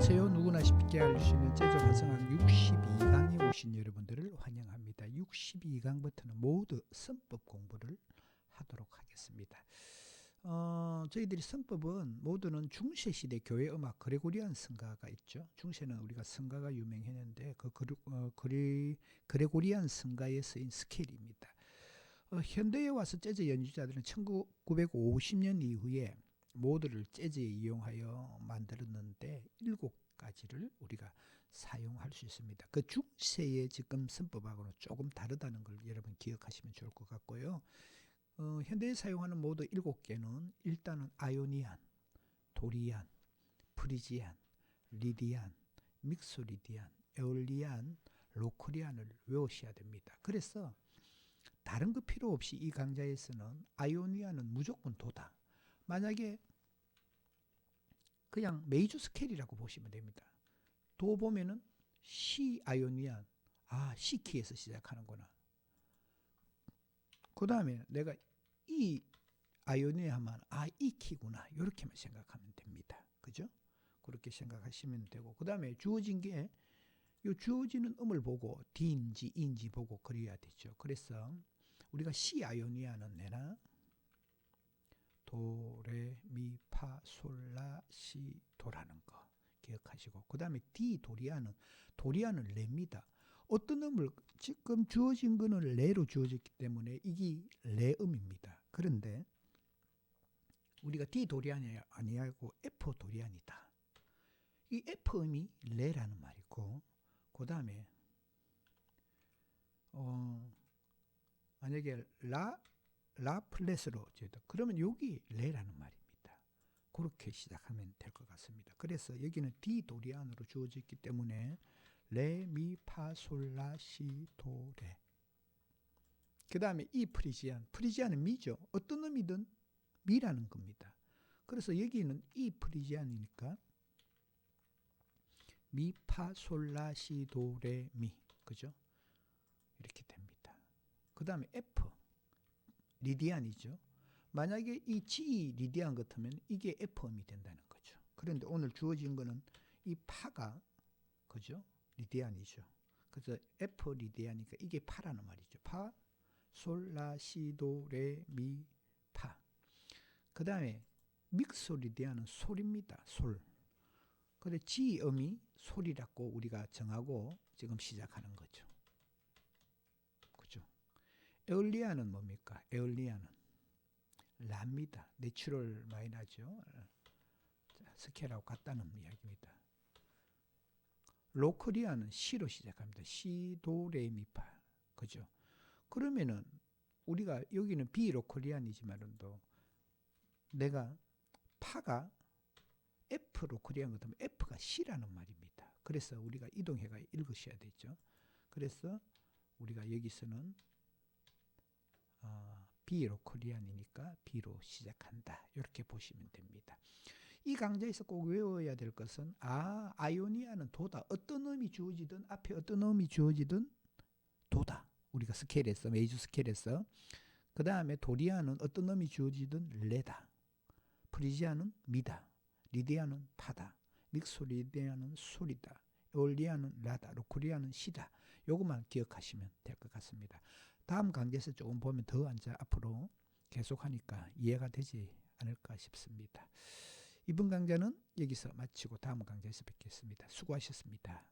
안녕하세요. 누구나 쉽게 알 수 있는 제조 화성학 62강에 오신 여러분들을 환영합니다. 62강부터는 모두 선법 공부를 하도록 하겠습니다. 어, 저희들이 선법은 모두는 중세 시대 교회 음악 그레고리안 성가가 있죠. 중세는 우리가 성가가 유명했는데 그 그르, 어, 그레, 그레고리안 성가에 쓰인 스케일입니다. 어, 현대에 와서 재즈 연주자들은 1950년 이후에 모드를 재즈에 이용하여 만들었는데 일곱 가지를 우리가 사용할 수 있습니다. 그 중세의 지금 선법하고는 조금 다르다는 걸 여러분 기억하시면 좋을 것 같고요. 어, 현대에 사용하는 모드 일곱 개는 일단은 아요니안, 도리안, 프리지안, 리디안, 믹소리디안, 에올리안, 로크리안을 외우셔야 됩니다. 그래서 다른 거 필요 없이 이 강좌에서는 아요니안은 무조건 도다. 만약에 그냥 메이저 스케일이라고 보시면 됩니다. 도 보면은 C 아요니안 아 C 키에서 시작하는구나. 그 다음에 내가 E 아요니안 하면 아이 키구나 이렇게만 생각하면 됩니다. 그죠? 그렇게 생각하시면 되고 그 다음에 주어진 게요 주어지는 음을 보고 D인지 E인지 보고 그려야 되죠. 그래서 우리가 C 아요니안은 내나 도레미파솔라시 도라는 거 기억하시고 그 다음에 D 도리아는 도리아는 레입니다. 어떤 음을 지금 주어진 거는 레로 주어졌기 때문에 이게 레음입니다. 그런데 우리가 D 도리안이 아니고 F 도리안이다. 이 F 음이 레라는 말이고 그 다음에 어 만약에 라 라플랫으로 제다 그러면 여기 레라는 말입니다. 그렇게 시작하면 될 것 같습니다. 그래서 여기는 D 도리안으로 주어졌기 때문에 레, 미, 파, 솔, 라, 시, 도, 레. 그 다음에 이 프리지안. 프리지안은 미죠. 어떤 의미든 미라는 겁니다. 그래서 여기는 이 프리지안이니까 미, 파, 솔, 라, 시, 도, 레, 미. 그죠? 이렇게 됩니다. 그 다음에 F. 리디안이죠. 만약에 이 G 리디안 같으면 이게 F음이 된다는 거죠. 그런데 오늘 주어진 거는 이 파가 그죠? 리디안이죠. 그래서 F 리디안이니까 이게 파라는 말이죠. 파, 솔, 라, 시, 도, 레, 미, 파. 그 다음에 믹소 리디안은 솔입니다. 솔. 근데 G 음이 솔이라고 우리가 정하고 지금 시작하는 거죠. 에올리아는 뭡니까? 에올리아는 라입니다. 내추럴 마이너죠. 스케일하고 같다는 이야기입니다. 로크리아는 시로 시작합니다. 시, 도, 레, 미, 파. 그죠? 그러면은 우리가 여기는 비로크리안이지만도 내가 파가 F 로크리안 같으면 F가 C라는 말입니다. 그래서 우리가 이동해가 읽으셔야 되죠. 그래서 우리가 여기서는 어, B로 코리안이니까 B로 시작한다. 이렇게 보시면 됩니다. 이 강좌에서 꼭 외워야 될 것은 아 아이오니아는 도다. 어떤 음이 주어지든 앞에 어떤 음이 주어지든 도다. 우리가 스케일에서 메이저 스케일에서 그 다음에 도리아는 어떤 음이 주어지든 레다. 프리지아는 미다. 리디아는 파다. 믹소리디아는 소리다. 에올리아는 라다. 로코리아는 시다. 요것만 기억하시면 될 것 같습니다. 다음 강좌에서 조금 보면 더 이제 앞으로 계속하니까 이해가 되지 않을까 싶습니다. 이번 강좌는 여기서 마치고 다음 강좌에서 뵙겠습니다. 수고하셨습니다.